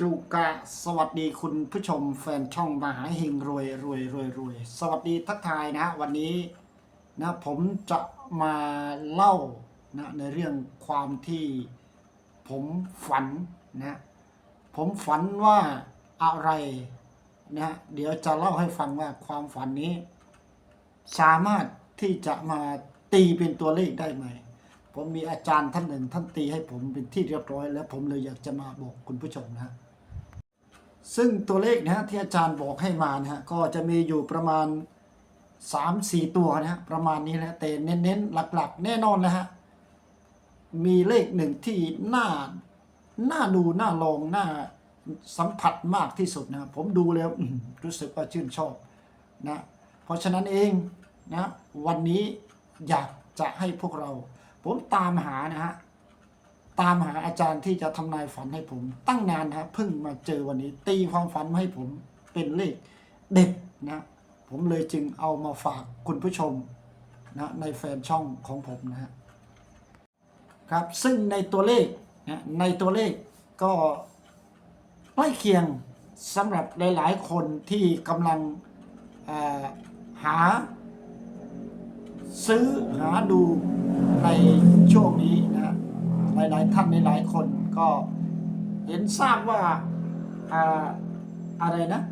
จูกะสวัสดีคุณผู้ชมแฟนช่องมหาเฮงรวยรวยรวยรวยสวัสดีทักทายนะวันนี้นะผมจะมาเล่านะในเรื่องความที่ผมฝันนะผมฝันว่าอะไรนะเดี๋ยวจะเล่าให้ฟังว่าความฝันนี้ สามารถที่จะมาตีเป็นตัวเลขได้ไหม ผมมีอาจารย์ท่านหนึ่งท่านตีให้ผมเป็นที่เรียบร้อย แล้วผมเลยอยากจะมาบอกคุณผู้ชมนะฮะซึ่งตัวเลขนะฮะที่อาจารย์บอกให้มานะฮะก็จะมีอยู่ประมาณ 3-4 ตัวนะฮะประมาณนี้นะแต่เน้นๆหลักๆ แน่นอนนะฮะมีเลขหนึ่งที่น่าน่าดูน่าลองน่าสัมผัสมากที่สุดนะผมดูแล้วรู้สึกว่าชื่นชอบนะเพราะฉะนั้นเองนะวันนี้อยากจะให้พวกเรา ผมตามหานะฮะตามหาอาจารย์ที่จะทำนายฝันให้ผม ตั้งนานฮะเพิ่งมาเจอวันนี้ ตีความฝันให้ผมเป็นเลขเด็ดนะผมเลยจึงเอามาฝากคุณผู้ชมนะในแฟนช่องของผมนะฮะครับซึ่งในตัวเลขนะในตัวเลขก็ใกล้เคียงสำหรับหลาย ๆ คนที่กำลังหาซื้อหาดู ในช่วงนี้นะหลายๆท่านหลายๆคนก็เห็นทราบว่าอ่อะไรนะ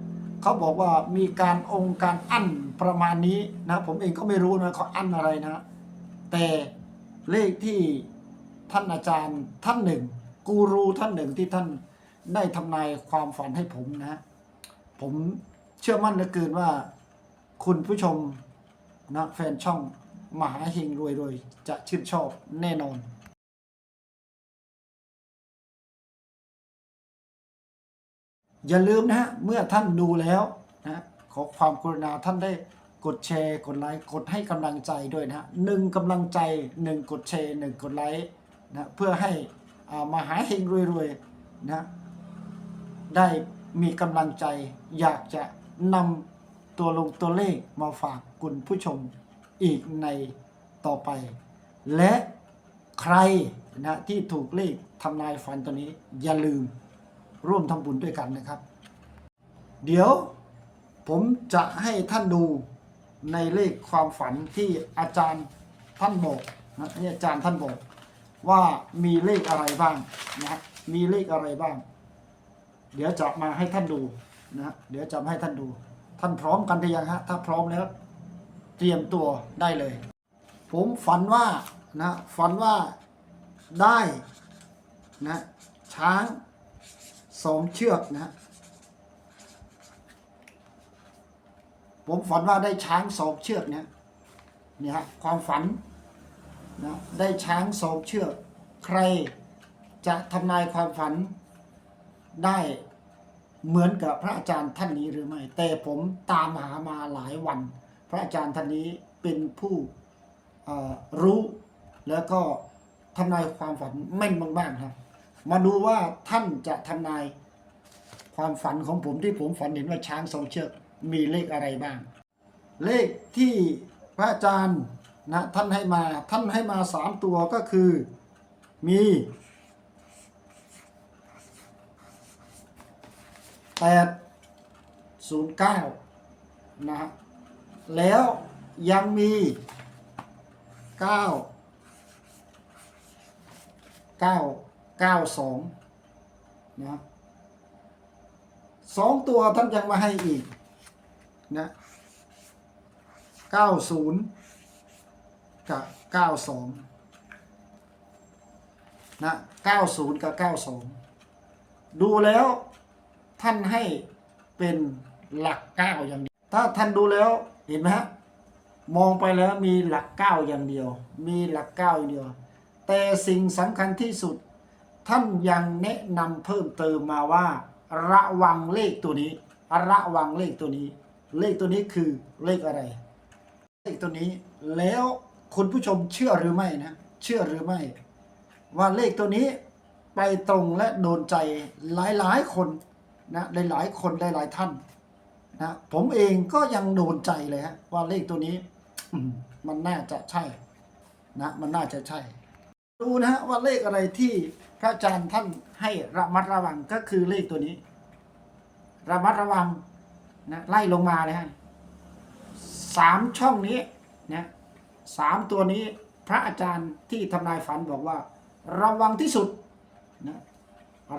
เขาบอกว่ามีการองค์การอั้นประมาณนี้นะผมเองก็ไม่รู้นะเขาอั้นอะไรนะ แต่เลขที่ท่านอาจารย์ท่านหนึ่งกูรูท่านหนึ่งที่ท่านได้ทำนายความฝันให้ผมนะ ผมเชื่อมั่นเหลือเกินว่า คุณผู้ชมนะแฟนช่อง มหาเฮงรวยรวยจะชื่นชอบแน่นอนอย่าลืมนะฮะ เมื่อท่านดูแล้วนะขอความกรุณาท่านได้กดแชร์ กดไลค์ กดให้กำลังใจด้วยนะฮะหนึ่งกำลังใจหนึ่งกดแชร์หนึ่งกดไลค์นะเพื่อให้อ่ามหาเฮงรวยรวยๆนะได้มีกำลังใจ อยากจะนำตัวลงตัวเลขมาฝากคุณผู้ชม อีกในต่อไป และใครนะที่ถูกเลขทำนายฝันตัวนี้อย่าลืมร่วมทำบุญด้วยกันนะครับ เดี๋ยวผมจะให้ท่านดูในเลขความฝันที่อาจารย์ท่านบอกนะที่อาจารย์ท่านบอกว่ามีเลขอะไรบ้างนะมีเลขอะไรบ้าง เดี๋ยวจะมาให้ท่านดูนะเดี๋ยวจะมาให้ท่านดู ท่านพร้อมกันหรือยังฮะถ้าพร้อมแล้ว เตรียมตัวได้เลย ผมฝันว่านะฝันว่าได้นะช้างสองเชือกนะ ผมฝันว่าได้ช้างสองเชือกเนี่ยนี่ฮะความฝันนะได้ช้างสองเชือก ใครจะทำนายความฝันได้เหมือนกับพระอาจารย์ท่านนี้หรือไม่ แต่ผมตามหามาหลายวัน พระอาจารย์ท่านนี้เป็นผู้รู้แล้วก็ทำนายความฝันแม่นมากๆครับ มาดูว่าท่านจะทำนายความฝันของผมที่ผมฝันเห็นว่าช้างสองเชือกมีเลขอะไรบ้าง เลขที่พระอาจารย์นะท่านให้มาท่านให้มาสามตัวก็คือมีแปดศูนย์เก้านะฮะ แล้วยังมีเก้าเก้าเก้าสองนะสองตัวท่านยังมาให้อีกนะเก้าศูนย์กับเก้าสองนะเก้าศูนย์กับเก้าสองดูแล้วท่านให้เป็นหลักเก้าอย่างถ้าท่านดูแล้ว เห็นไหมฮะมองไปแล้วมีหลักเก้าอย่างเดียว มีหลักเก้าอย่างเดียว แต่สิ่งสำคัญที่สุด ท่านยังแนะนำเพิ่มเติมมาว่า ระวังเลขตัวนี้ ระวังเลขตัวนี้ เลขตัวนี้คือเลขอะไร เลขตัวนี้แล้วคุณผู้ชมเชื่อหรือไม่นะ เชื่อหรือไม่ ว่าเลขตัวนี้ไปตรงและโดนใจหลายๆคนนะหลายๆคนหลายๆท่าน นะผมเองก็ยังโดนใจเลยฮะว่าเลขตัวนี้มมันน่าจะใช่นะ มันน่าจะใช่ ดูนะฮะว่าเลขอะไรที่พระอาจารย์ท่านให้ระมัดระวังก็คือเลขตัวนี้ ระมัดระวังนะไล่ลงมาเลยฮะสามช่องนี้นะสามตัวนี้พระอาจารย์ที่ทำนายฝันบอกว่า ระวังที่สุดนะ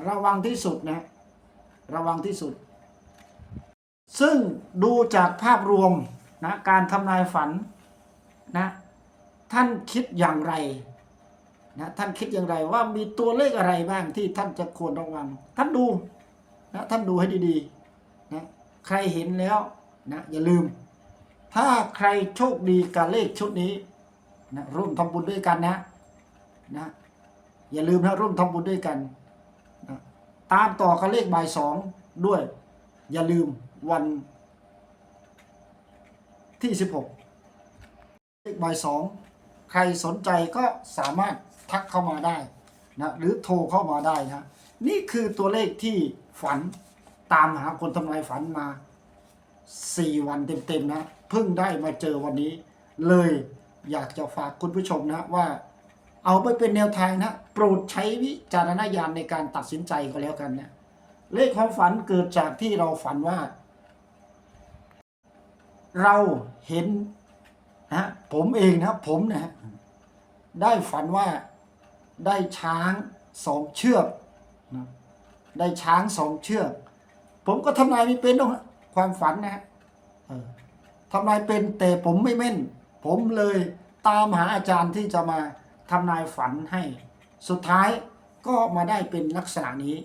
ระวังที่สุดนะระวังที่สุด ซึ่งดูจากภาพรวมนะการทำนายฝันนะท่านคิดอย่างไรนะท่านคิดอย่างไรว่ามีตัวเลขอะไรบ้างที่ท่านจะควรระวัง ท่านดูนะท่านดูให้ดีๆนะใครเห็นแล้วนะอย่าลืม ถ้าใครโชคดีกับเลขชุดนี้นะร่วมทำบุญด้วยกันนะนะอย่าลืมนะร่วมทำบุญด้วยกันนะตามต่อกับเลขบ่ายสองด้วย อย่าลืม วันที่สิบหกเลขบ่ายสองใครสนใจก็สามารถทักเข้ามาได้นะหรือโทรเข้ามาได้นะนี่คือตัวเลขที่ฝันตามหาคนทำนายฝันมาสี่วันเต็มๆนะเพิ่งได้มาเจอวันนี้ เลยอยากจะฝากคุณผู้ชมนะว่า เอาไปเป็นแนวทางนะโปรดใช้วิจารณญาณในการตัดสินใจก็แล้วกันนะเลขความฝันเกิดจากที่เราฝันว่า เราเห็นนะผมเองนะผมนะได้ฝันว่าได้ช้างสองเชือกนะได้ช้างสองเชือก ผมก็ทำนายไม่เป็นหรอกฮะความฝันนะฮะทำนายเป็นแต่ผมไม่แม่น ผมเลยตามหาอาจารย์ที่จะมาทำนายฝันให้ สุดท้ายก็มาได้เป็นลักษณะนี้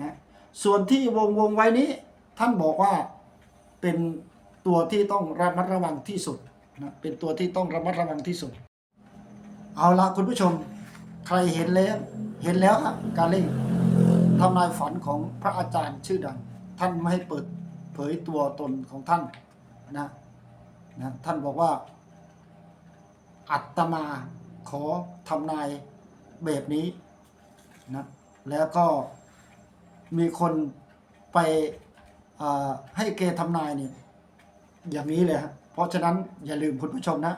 นะส่วนที่วงวงไว้นี้ท่านบอกว่าเป็น ตัวที่ต้องระมัดระวังที่สุดนะเป็นตัวที่ต้องระมัดระวังที่สุด เอาละคุณผู้ชมใครเห็นแล้วเห็นแล้วครับการเล่นทำนายฝันของพระอาจารย์ชื่อดัง ท่านไม่ให้เปิดเผยตัวตนของท่านนะนะท่านบอกว่า อัตมาขอทำนายแบบนี้นะแล้วก็มีคนไปให้เกทำนายเนี่ย อย่างนี้เลยฮะเพราะฉะนั้นอย่าลืมคุณผู้ชมนะ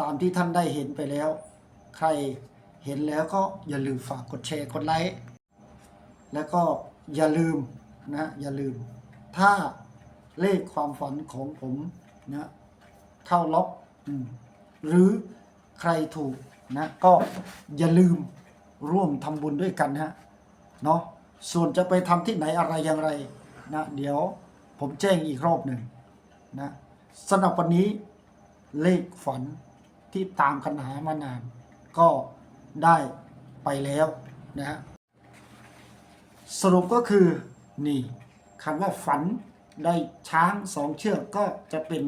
ตามที่ท่านได้เห็นไปแล้ว ใครเห็นแล้วก็อย่าลืมฝากกดแชร์กดไลค์แล้วก็อย่าลืมนะอย่าลืม ถ้าเลขความฝันของผมนะเข้าล็อกหรือใครถูกนะก็อย่าลืมร่วมทำบุญด้วยกันฮะเนาะส่วนจะไปทำที่ไหนอะไรอย่างไรนะเดี๋ยวผมแจ้งอีกรอบหนึ่ง นะสำหรับวันนี้เลขฝันที่ตามกันหามานาน ก็ได้ไปแล้วนะฮะสรุปก็คือนี่คำว่าฝันได้ช้างสองเชือกก็จะเป็น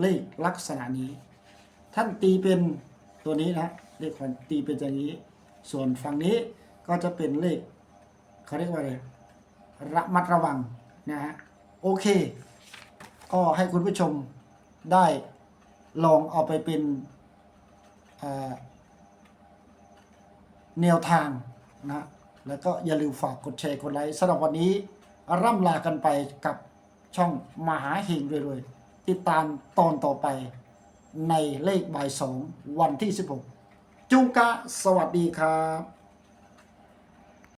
เลขลักษณะนี้ ท่านตีเป็นตัวนี้นะเลขฝันตีเป็นอย่างนี้ ส่วนฝั่งนี้ก็จะเป็นเลขเขาเรียกว่าอะไรระมัดระวังนะฮะโอเค ก็ให้คุณผู้ชมได้ลองเอาไปเป็นแนวทางนะแล้วก็อย่าลืมฝากกดแชร์กดไลค์สำหรับวันนี้ร่ำลากันไปกับช่องมหาเฮงรวยๆติดตามตอนต่อไปในเลขบ่ายสองวันที่ 16 จุงกะสวัสดีครับ